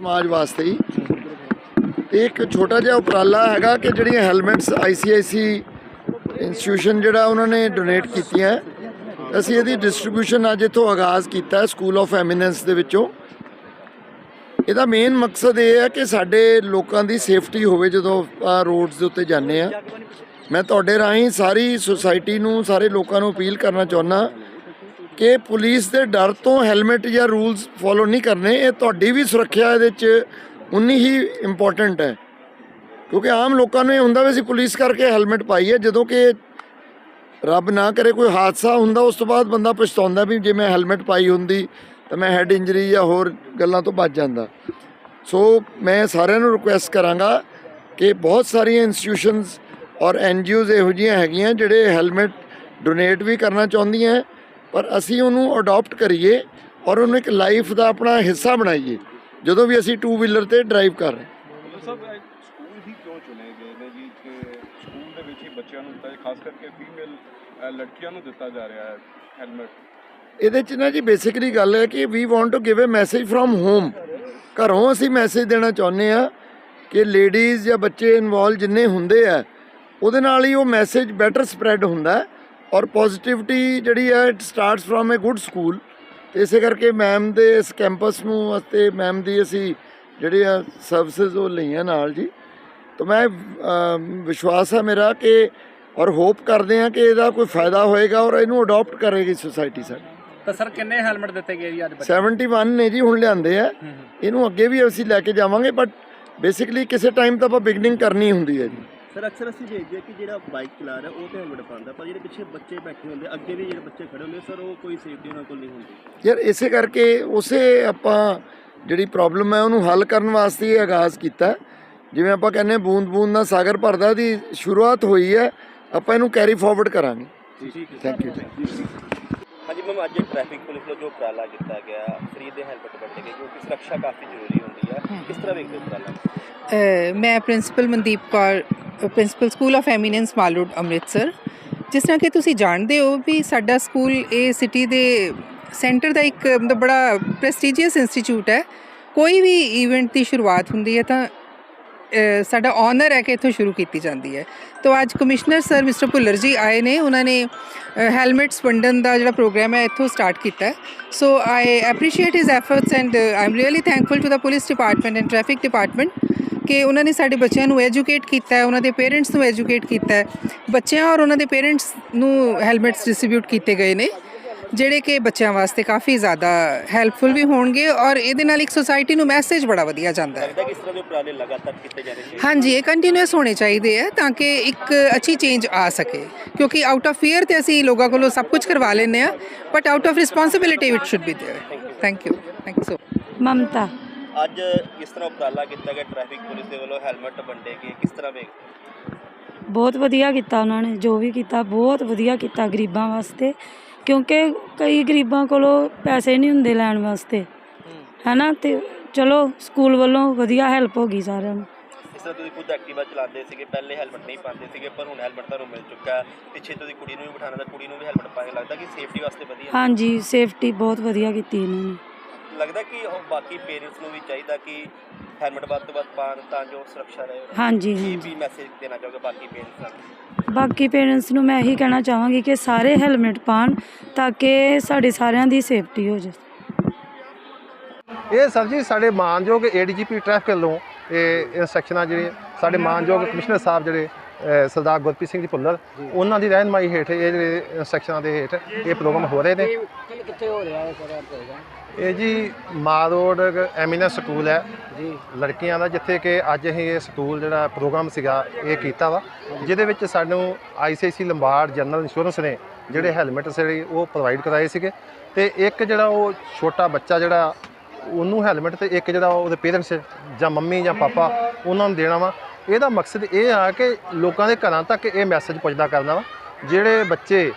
ਸਮਾਜ ਵਾਸਤੇ ਹੀ। ਤੇ ਇੱਕ ਛੋਟਾ ਜਿਹਾ ਉਪਰਾਲਾ ਹੈਗਾ ਕਿ ਜਿਹੜੀਆਂ ਹੈਲਮਟਸ ਆਈਸੀਆਈਸੀ ਇੰਸਟੀਟਿਊਸ਼ਨ ਜਿਹੜਾ ਉਹਨਾਂ ਨੇ ਡੋਨੇਟ ਕੀਤੀਆਂ। ਅਸੀਂ ਇਹਦੀ ਡਿਸਟ੍ਰੀਬਿਊਸ਼ਨ ਅੱਜ ਇੱਥੋਂ ਆਗਾਜ਼ ਕੀਤਾ ਸਕੂਲ ਆਫ ਐਮੀਨੈਂਸ ਦੇ ਵਿੱਚੋਂ। ਇਹਦਾ ਮੇਨ ਮਕਸਦ ਇਹ ਹੈ ਕਿ ਸਾਡੇ ਲੋਕਾਂ ਦੀ ਸੇਫਟੀ ਹੋਵੇ ਜਦੋਂ ਆਪਾਂ ਰੋਡਸ ਦੇ ਉੱਤੇ ਜਾਂਦੇ ਆ ਮੈਂ ਤੁਹਾਡੇ ਰਾਹੀਂ ਸਾਰੀ ਸੁਸਾਇਟੀ ਨੂੰ, ਸਾਰੇ ਲੋਕਾਂ ਨੂੰ ਅਪੀਲ ਕਰਨਾ ਚਾਹੁੰਦਾ ਕਿ ਪੁਲਿਸ ਦੇ ਡਰ ਤੋਂ ਹੈਲਮਟ ਜਾਂ ਰੂਲਸ ਫੋਲੋ ਨਹੀਂ ਕਰਨੇ, ਇਹ ਤੁਹਾਡੀ ਵੀ ਸੁਰੱਖਿਆ ਇਹਦੇ 'ਚ ਉਨੀ ਹੀ ਇੰਪੋਰਟੈਂਟ ਹੈ। ਕਿਉਂਕਿ ਆਮ ਲੋਕਾਂ ਨੂੰ ਇਹ ਹੁੰਦਾ ਵੀ ਅਸੀਂ ਪੁਲਿਸ ਕਰਕੇ ਹੈਲਮਟ ਪਾਈ ਹੈ, ਜਦੋਂ ਕਿ ਰੱਬ ਨਾ ਕਰੇ ਕੋਈ ਹਾਦਸਾ ਹੁੰਦਾ, ਉਸ ਤੋਂ ਬਾਅਦ ਬੰਦਾ ਪਛਤਾਉਂਦਾ ਵੀ ਜੇ ਮੈਂ ਹੈਲਮਟ ਪਾਈ ਹੁੰਦੀ ਤਾਂ ਮੈਂ ਹੈਡ ਇੰਜਰੀ ਜਾਂ ਹੋਰ ਗੱਲਾਂ ਤੋਂ ਬਚ ਜਾਂਦਾ। ਸੋ ਮੈਂ ਸਾਰਿਆਂ ਨੂੰ ਰਿਕੁਐਸਟ ਕਰਾਂਗਾ ਕਿ ਬਹੁਤ ਸਾਰੀਆਂ ਇੰਸਟੀਟਿਊਸ਼ਨਸ ਔਰ ਐਨਜੀਓਜ਼ ਇਹੋ ਜਿਹੀਆਂ ਹੈਗੀਆਂ ਜਿਹੜੇ ਹੈਲਮਟ ਡੋਨੇਟ ਵੀ ਕਰਨਾ ਚਾਹੁੰਦੀਆਂ ਪਰ ਅਸੀਂ ਉਹਨੂੰ ਅਡਾਪਟ ਕਰੀਏ ਔਰ ਉਹਨੂੰ ਇੱਕ ਲਾਈਫ ਦਾ ਆਪਣਾ ਹਿੱਸਾ ਬਣਾਈਏ। ਜਦੋਂ ਵੀ ਅਸੀਂ ਟੂ ਵੀਲਰ ਤੇ ਡਰਾਈਵ ਕਰ ਰਹੇ ਸਕੂਲ ਹੀ ਕਿਉਂ ਚੁਣੇ ਗਏ ਨੇ ਜੀ? ਕਿ ਸਕੂਲ ਦੇ ਵਿੱਚ ਹੀ ਬੱਚਿਆਂ ਨੂੰ ਦਿੱਤਾ ਖਾਸ ਕਰਕੇ ਫੀਮੇਲ ਲੜਕੀਆਂ ਨੂੰ ਦਿੱਤਾ ਜਾ ਰਿਹਾ ਹੈ ਹੈਲਮਟ ਇਹਦੇ ਚ ਨਾ ਜੀ ਬੇਸਿਕਲੀ ਗੱਲ ਹੈ ਕਿ we want to give a message from home ਘਰੋਂ ਅਸੀਂ ਮੈਸੇਜ ਦੇਣਾ ਚਾਹੁੰਦੇ ਆ ਕਿ ਲੇਡੀਜ਼ ਜਾਂ ਬੱਚੇ ਇਨਵੋਲ ਜਿੰਨੇ ਹੁੰਦੇ ਆ ਉਹਦੇ ਨਾਲ ਹੀ ਉਹ ਮੈਸੇਜ ਬੈਟਰ ਸਪਰੈਡ ਹੁੰਦਾ ਹੈ। ਔਰ ਪੋਜ਼ਿਟਿਵਿਟੀ ਜਿਹੜੀ ਹੈ it starts from a good school ਇਸੇ ਕਰਕੇ ਮੈਮ ਦੇ ਇਸ ਕੈਂਪਸ ਨੂੰ ਅਤੇ ਮੈਮ ਦੀ ਅਸੀਂ ਜਿਹੜੇ ਆ ਸਰਵਿਸਿਜ਼ ਉਹ ਲਈਆਂ ਨਾਲ ਜੀ। ਤਾਂ ਮੈਂ ਵਿਸ਼ਵਾਸ ਹੈ ਮੇਰਾ ਕਿ ਔਰ ਹੋਪ ਕਰਦੇ ਆ ਕਿ ਇਹਦਾ ਕੋਈ ਫਾਇਦਾ ਹੋਏਗਾ ਔਰ ਇਹਨੂੰ ਅਡਾਪਟ ਕਰੇਗੀ ਸੁਸਾਇਟੀ ਸਾਡੀ। ਤਾਂ ਸਰ ਕਿੰਨੇ ਹੈਲਮਟ ਦਿੱਤੇ ਗਏ ਜੀ ਅੱਜ ਬੱਚੇ? 71 ਨੇ ਜੀ ਹੁਣ ਲਿਆਂਦੇ ਆ। ਇਹਨੂੰ ਅੱਗੇ ਵੀ ਅਸੀਂ ਲੈ ਕੇ ਜਾਵਾਂਗੇ ਬਟ ਬੇਸਿਕਲੀ ਕਿਸੇ ਟਾਈਮ ਤਾਂ ਆਪਾਂ ਬਿਗਨਿੰਗ ਕਰਨੀ ਹੁੰਦੀ ਹੈ ਜੀ। ਸਰ ਅਕਸਰ ਅਸੀਂ ਦੇਖਦੇ ਹਾਂ ਕਿ ਜਿਹੜਾ ਬਾਈਕ ਚਲਾ ਰਿਹਾ ਉਹ ਤੇ ਹੈਲਮਟ ਪਾਉਂਦਾ ਪਰ ਜਿਹੜੇ ਪਿੱਛੇ ਬੱਚੇ ਬੈਠੇ ਹੁੰਦੇ ਅੱਗੇ ਵੀ ਜਿਹੜੇ ਬੱਚੇ ਖੜੇ ਹੁੰਦੇ ਸਰ ਉਹ ਕੋਈ ਸੇਫਟੀ ਉਹਨਾਂ ਕੋਲ ਨਹੀਂ ਹੁੰਦੀ। ਯਾਰ ਇਸੇ ਕਰਕੇ ਉਸੇ ਆਪਾਂ ਜਿਹੜੀ ਪ੍ਰੋਬਲਮ ਹੈ ਉਹਨੂੰ ਹੱਲ ਕਰਨ ਵਾਸਤੇ ਇਹ ਆਗਾਜ਼ ਕੀਤਾ। ਜਿਵੇਂ ਆਪਾਂ ਕਹਿੰਦੇ ਬੂੰਦ ਬੂੰਦ ਨਾਲ ਸਾਗਰ ਭਰਦਾ ਦੀ ਸ਼ੁਰੂਆਤ ਹੋਈ ਹੈ ਆਪਾਂ ਇਹਨੂੰ ਕੈਰੀ ਫਾਰਵਰਡ ਕਰਾਂਗੇ। ਥੈਂਕ ਯੂ ਹਾਂਜੀ ਮੈਮ ਅੱਜ ਟ੍ਰੈਫਿਕ ਪੁਲਿਸ ਵੱਲੋਂ ਜੋ ਉਪਰਾਲਾ ਕੀਤਾ ਗਿਆ ਫਰੀ ਦੇ ਹੈਲਮਟ ਵੰਡੇ ਗਏ ਕਿਉਂਕਿ ਸੁਰੱਖਿਆ ਕਾਫੀ ਜ਼ਰੂਰੀ ਹੁੰਦੀ ਹੈ। ਕਿਸ ਤਰ੍ਹਾਂ ਵੇਖਦੇ ਹੋ ਉਪਰਾਲਾ? ਮੈਂ principal Mandeep Kaur principal school of eminence Mall Road Amritsar, ਜਿਸ ਤਰ੍ਹਾਂ ਕਿ ਤੁਸੀਂ ਜਾਣਦੇ ਹੋ ਵੀ ਸਾਡਾ ਸਕੂਲ ਇਹ ਸਿਟੀ ਦੇ ਸੈਂਟਰ ਦਾ ਇੱਕ, ਮਤਲਬ ਬੜਾ ਪ੍ਰੈਸਟੀਜੀਅਸ ਇੰਸਟੀਚਿਊਟ ਹੈ। ਕੋਈ ਵੀ ਇਵੈਂਟ ਦੀ ਸ਼ੁਰੂਆਤ ਹੁੰਦੀ ਹੈ ਤਾਂ ਸਾਡਾ ਆਨਰ ਹੈ ਕਿ ਇੱਥੋਂ ਸ਼ੁਰੂ ਕੀਤੀ ਜਾਂਦੀ ਹੈ। ਤਾਂ ਅੱਜ ਕਮਿਸ਼ਨਰ ਸਰ ਮਿਸਟਰ ਭੁੱਲਰ ਜੀ ਆਏ ਨੇ, ਉਹਨਾਂ ਨੇ ਹੈਲਮਟਸ ਵੰਡਣ ਦਾ ਜਿਹੜਾ ਪ੍ਰੋਗਰਾਮ ਹੈ ਇੱਥੋਂ ਸਟਾਰਟ ਕੀਤਾ so I appreciate his efforts and I am really thankful to the police department and traffic department ਕਿ ਉਹਨਾਂ ਨੇ ਸਾਡੇ ਬੱਚਿਆਂ ਨੂੰ ਐਜੂਕੇਟ ਕੀਤਾ ਹੈ ਉਹਨਾਂ ਦੇ ਪੇਰੈਂਟਸ ਨੂੰ ਐਜੂਕੇਟ ਕੀਤਾ ਹੈ ਬੱਚਿਆਂ ਔਰ ਉਹਨਾਂ ਦੇ ਪੇਰੈਂਟਸ ਨੂੰ ਹੈਲਮਟਸ ਡਿਸਟ੍ਰੀਬਿਊਟ ਕੀਤੇ ਗਏ ਨੇ ਜਿਹੜੇ ਕਿ ਬੱਚਿਆਂ ਵਾਸਤੇ ਕਾਫੀ ਜ਼ਿਆਦਾ ਹੈਲਪਫੁਲ ਵੀ ਹੋਣਗੇ ਔਰ ਇਹਦੇ ਨਾਲ ਇੱਕ ਸੋਸਾਇਟੀ ਨੂੰ ਮੈਸੇਜ ਬੜਾ ਵਧੀਆ ਜਾਂਦਾ ਹੈ ਲੱਗਦਾ ਕਿ ਇਸ ਤਰ੍ਹਾਂ ਦੇ ਉਪਰਾਲੇ ਲਗਾਤਾਰ ਕੀਤੇ ਜਾਣੇ ਚਾਹੀਦੇ ਹਾਂਜੀ ਇਹ ਕੰਟੀਨਿਊਸ ਹੋਣੇ ਚਾਹੀਦੇ ਆ ਤਾਂ ਕਿ ਇੱਕ ਅੱਛੀ ਚੇਂਜ ਆ ਸਕੇ ਕਿਉਂਕਿ ਆਊਟ ਆਫ ਫੀਅਰ ਤੇ ਅਸੀਂ ਲੋਕਾਂ ਕੋਲੋਂ ਸਭ ਕੁਝ ਕਰਵਾ ਲੈਂਦੇ ਆ but out of responsibility it should be there thank you thank you so Mamta ਅੱਜ ਇਸ ਤਰ੍ਹਾਂ ਉਪਰਾਲਾ ਕੀਤਾ ਗਿਆ? ਟ੍ਰੈਫਿਕ ਪੁਲਿਸ ਦੇ ਵੱਲੋਂ ਹੈਲਮਟ ਵੰਡੇ ਗਏ। ਕਿਸ ਤਰ੍ਹਾਂ ਵੇਖਦੇ ਬਹੁਤ ਵਧੀਆ ਕੀਤਾ ਉਹਨਾਂ ਨੇ ਜੋ ਵੀ ਕੀਤਾ ਬਹੁਤ ਵਧੀਆ ਕੀਤਾ ਗਰੀਬਾਂ ਵਾਸਤੇ। ਕਿਉਂਕਿ ਕਈ ਗਰੀਬਾਂ ਕੋਲੋਂ ਪੈਸੇ ਨਹੀਂ ਹੁੰਦੇ ਲੈਣ ਵਾਸਤੇ। ਹੈਨਾ? ਤੇ ਚਲੋ ਸਕੂਲ ਵੱਲੋਂ ਵਧੀਆ ਹੈਲਪ ਹੋ ਗਈ ਸਾਰਿਆਂ ਨੂੰ। ਇਸ ਤਰ੍ਹਾਂ ਤੁਸੀਂ ਖੁਦ ਐਕਟਿਵਾ ਚਲਾਉਂਦੇ ਸੀਗੇ ਪਹਿਲੇ ਹੈਲਮਟ ਨਹੀਂ ਪਾਉਂਦੇ ਸੀਗੇ ਪਰ ਹੁਣ ਹੈਲਮਟ ਤੁਹਾਨੂੰ ਮਿਲ ਚੁੱਕਾ ਹੈ। ਪਿੱਛੇ ਤੁਸੀਂ ਕੁੜੀ ਨੂੰ ਵੀ ਬਿਠਾਉਣਾ ਤਾਂ ਕੁੜੀ ਨੂੰ ਵੀ ਹੈਲਮਟ ਪਾ ਕੇ ਲੱਗਦਾ ਕਿ ਸੇਫਟੀ ਵਾਸਤੇ ਵਧੀਆ। ਹਾਂਜੀ ਸੇਫਟੀ ਬਹੁਤ ਵਧੀਆ ਕੀਤੀ ਇਹਨਾਂ ਨੇ। ਲੱਗਦਾ ਕਿ ਉਹ ਬਾਕੀ ਪੇਰੈਂਟਸ ਨੂੰ ਵੀ ਚਾਹੀਦਾ ਕਿ ਹੈਲਮਟ ਵੱਧ ਤੋਂ ਵੱਧ ਪਾਉਣ ਤਾਂ ਜੋ ਸੁਰੱਖਿਆ ਰਹੇ। ਹਾਂਜੀ ਕੀ ਹਾਂਜੀ। ਵੀ ਮੈਸੇਜ ਦੇਣਾ ਚਾਹੋਗੇ ਬਾਕੀ ਪੇਰੈਂਟਸ ਨੂੰ? ਬਾਕੀ ਪੇਰੈਂਟਸ ਨੂੰ ਮੈਂ ਇਹੀ ਕਹਿਣਾ ਚਾਹਾਂਗੀ ਕਿ ਸਾਰੇ ਹੈਲਮਟ ਪਾਣ ਤਾਂ ਕਿ ਸਾਡੇ ਸਾਰਿਆਂ ਦੀ ਸੇਫਟੀ ਹੋ ਜਾਵੇ। ਇਹ ਸਰ ਜੀ ਸਾਡੇ ਮਾਨਯੋਗ ਏਡੀਜੀਪੀ ਟ੍ਰੈਫਿਕ ਵੱਲੋਂ ਇਹ ਇਨਸਟਰਕਸ਼ਨਾਂ ਜਿਹੜੇ ਸਾਡੇ ਮਾਨਯੋਗ ਕਮਿਸ਼ਨਰ ਸਾਹਿਬ ਜਿਹੜੇ ਸਰਦਾਰ ਗੁਰਪ੍ਰੀਤ ਸਿੰਘ ਜੀ ਭੁੱਲਰ ਉਹਨਾਂ ਦੀ ਰਹਿਨਮਾਈ ਹੇਠ ਇਹ ਜਿਹੜੇ ਇਨਸਟਰਕਸ਼ਨਾਂ ਦੇ ਹੇਠ ਇਹ ਪ੍ਰੋਗਰਾਮ ਹੋ ਰਹੇ ਨੇ। ਕਿੱਥੇ ਹੋ ਰਿਹਾ ਹੈ ਸਰ ਪ੍ਰੋਗਰਾਮ ਇਹ ਜੀ ਮਾਲ ਰੋਡ ਐਮੀਨੈਂਸ ਸਕੂਲ ਹੈ। ਜੀ। ਲੜਕੀਆਂ ਦਾ ਜਿੱਥੇ ਕਿ ਅੱਜ ਅਸੀਂ ਇਹ ਸਕੂਲ ਜਿਹੜਾ ਪ੍ਰੋਗਰਾਮ ਸੀਗਾ ਇਹ ਕੀਤਾ ਵਾ। ਜਿਹਦੇ ਵਿੱਚ ਸਾਨੂੰ ਆਈਸੀਆਈਸੀ ਲੰਬਾਰਡ ਜਨਰਲ ਇੰਸ਼ੋਰੈਂਸ ਨੇ ਜਿਹੜੇ ਹੈਲਮਟ ਜਿਹੜੇ ਉਹ ਪ੍ਰੋਵਾਈਡ ਕਰਾਏ ਸੀਗੇ। ਤੇ ਇੱਕ ਜਿਹੜਾ ਉਹ ਛੋਟਾ ਬੱਚਾ ਜਿਹੜਾ ਉਹਨੂੰ ਹੈਲਮਟ ਤੇ ਇੱਕ ਜਿਹੜਾ ਉਹਦੇ ਪੇਰੈਂਟਸ ਜਾਂ ਮੰਮੀ ਜਾਂ ਪਾਪਾ ਉਹਨਾਂ ਨੂੰ ਦੇਣਾ ਵਾ। ਇਹਦਾ ਮਕਸਦ ਇਹ ਆ ਕਿ ਲੋਕਾਂ ਦੇ ਘਰਾਂ ਤੱਕ ਇਹ ਮੈਸੇਜ ਪਹੁੰਚਦਾ ਕਰਨਾ ਵਾ। ਜਿਹੜੇ ਬੱਚੇ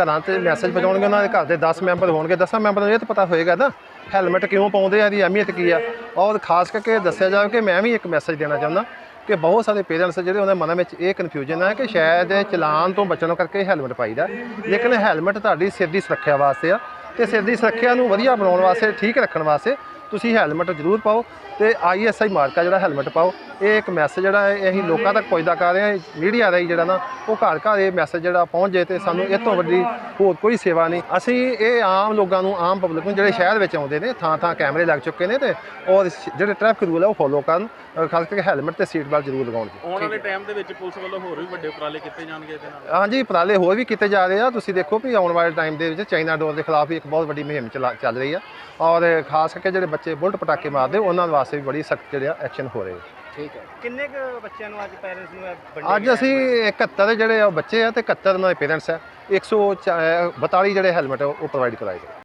ਘਰਾਂ ਤੇ ਮੈਸੇਜ ਪਹੁੰਚਾਉਣਗੇ ਉਹਨਾਂ ਦੇ ਘਰ ਦੇ 10 ਮੈਂਬਰ ਹੋਣਗੇ। 10 ਮੈਂਬਰਾਂ ਨੂੰ ਇਹ ਤਾਂ ਪਤਾ ਹੋਏਗਾ ਨਾ ਹੈਲਮਟ ਕਿਉਂ ਪਾਉਂਦੇ ਆ, ਇਹਦੀ ਅਹਿਮੀਅਤ ਕੀ ਆ? ਔਰ ਖਾਸ ਕਰਕੇ ਦੱਸਿਆ ਜਾਵੇ ਕਿ ਮੈਂ ਵੀ ਇੱਕ ਮੈਸੇਜ ਦੇਣਾ ਚਾਹੁੰਦਾ ਕਿ ਬਹੁਤ ਸਾਰੇ ਪੇਰੈਂਟਸ ਜਿਹੜੇ ਉਹਨਾਂ ਦੇ ਮਨਾਂ ਵਿੱਚ ਇਹ ਕਨਫਿਊਜ਼ਨ ਹੈ ਕਿ ਸ਼ਾਇਦ ਇਹ ਚਲਾਨ ਤੋਂ ਬਚਣ ਕਰਕੇ ਹੈਲਮਟ ਪਾਈਦਾ। ਲੇਕਿਨ ਹੈਲਮਟ ਤੁਹਾਡੀ ਸਿਰ ਦੀ ਸੁਰੱਖਿਆ ਵਾਸਤੇ ਆ ਤੇ ਸਿਰ ਦੀ ਸੁਰੱਖਿਆ ਨੂੰ ਵਧੀਆ ਬਣਾਉਣ ਵਾਸਤੇ, ਠੀਕ ਰੱਖਣ ਵਾਸਤੇ ਤੁਸੀਂ ਹੈਲਮਟ ਜ਼ਰੂਰ ਪਾਓ ਤੇ ਆਈਐਸਆਈ ਮਾਰਕਾ ਜਿਹੜਾ ਹੈਲਮਟ ਪਾਓ। ਇਹ ਇੱਕ ਮੈਸੇਜ ਜਿਹੜਾ ਹੈ ਇਹ ਅਸੀਂ ਲੋਕਾਂ ਤੱਕ ਪਹੁੰਚਦਾ ਕਰ ਰਹੇ ਹਾਂ ਮੀਡੀਆ ਰਾਹੀਂ ਜਿਹੜਾ ਨਾ ਉਹ ਘਰ ਘਰ ਇਹ ਮੈਸੇਜ ਜਿਹੜਾ ਪਹੁੰਚ ਜੇ ਤੇ ਸਾਨੂੰ ਇਹ ਤੋਂ ਵੱਡੀ ਹੋਰ ਕੋਈ ਸੇਵਾ ਨਹੀਂ। ਅਸੀਂ ਇਹ ਆਮ ਲੋਕਾਂ ਨੂੰ ਆਮ ਪਬਲਿਕ ਨੂੰ ਜਿਹੜੇ ਸ਼ਹਿਰ ਵਿੱਚ ਆਉਂਦੇ ਨੇ ਥਾਂ ਥਾਂ ਕੈਮਰੇ ਲੱਗ ਚੁੱਕੇ ਨੇ ਤੇ ਔਰ ਜਿਹੜੇ ਟ੍ਰੈਫਿਕ ਰੂਲ ਹੈ ਉਹ ਫੋਲੋ ਕਰਨ ਖਾਸ ਕਰਕੇ ਹੈਲਮਟ ਤੇ ਸੀਟ ਬੈਲਟ ਜ਼ਰੂਰ ਲਗਾਉਣ ਜੀ। ਆਉਣ ਵਾਲੇ ਟਾਈਮ ਦੇ ਵਿੱਚ ਪੁਲਿਸ ਵੱਲੋਂ ਹੋਰ ਵੀ ਵੱਡੇ ਉਪਰਾਲੇ ਕੀਤੇ ਜਾਣਗੇ ਇਹਦੇ ਨਾਲ? ਹਾਂਜੀ ਉਪਰਾਲੇ ਹੋਰ ਵੀ ਕੀਤੇ ਜਾ ਰਹੇ ਆ। ਤੁਸੀਂ ਦੇਖੋ ਵੀ ਆਉਣ ਵਾਲੇ ਟਾਈਮ ਦੇ ਵਿੱਚ ਚਾਈਨਾ ਡੋਰ ਦੇ ਖਿਲਾਫ ਵੀ ਇੱਕ ਬਹੁਤ ਵੱਡੀ ਮੁਹਿੰਮ ਚੱਲ ਰਹੀ ਆ। ਔਰ ਖਾਸ ਕਰਕੇ ਜਿਹੜੇ ਬੱਚੇ ਬੁਲਟ ਪਟਾਕੇ ਮਾਰਦੇ ਉਹਨਾਂ ਵਾਸਤੇ ਵੀ ਬੜੀ ਸਖਤ ਜਿਹੜਾ ਐਕਸ਼ਨ ਹੋ ਰਹੇ। ਠੀਕ ਹੈ। ਕਿੰਨੇ ਕੁ ਬੱਚਿਆਂ ਨੂੰ ਅੱਜ ਪੈਰੈਂਟਸ ਨੂੰ ਅੱਜ ਅਸੀਂ 71 ਜਿਹੜੇ ਬੱਚੇ ਆ ਤੇ 71 ਉਹਨਾਂ ਦੇ ਪੇਰੈਂਟਸ ਆ। 142 ਜਿਹੜੇ ਹੈਲਮਟ ਉਹ ਪ੍ਰੋਵਾਈਡ ਕਰਾਏ ਗਏ।